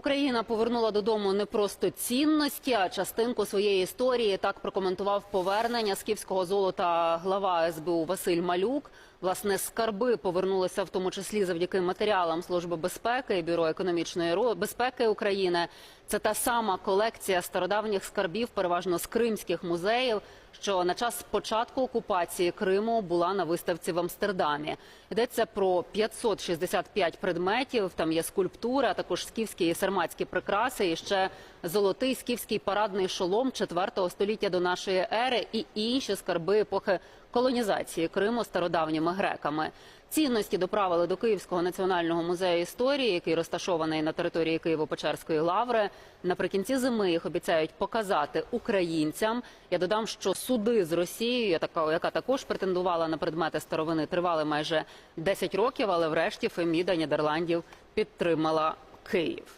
Україна повернула додому не просто цінності, а частинку своєї історії. Так прокоментував повернення скіфського золота глава СБУ Василь Малюк. Власне, скарби повернулися в тому числі завдяки матеріалам Служби безпеки і Бюро економічної безпеки України. Це та сама колекція стародавніх скарбів, переважно з кримських музеїв, що на час початку окупації Криму була на виставці в Амстердамі. Йдеться про 565 предметів. Там є скульптури, а також скіфські і сарматські прикраси, і ще золотий скіфський парадний шолом 4 століття до нашої ери і інші скарби епохи колонізації Криму стародавніми греками. Цінності доправили до Київського національного музею історії, який розташований на території Києво-Печерської лаври. Наприкінці зими їх обіцяють показати українцям. Я додам, що суди з Росією, яка також претендувала на предмети старовини, тривали майже 10 років, але врешті Феміда Нідерландів підтримала Київ.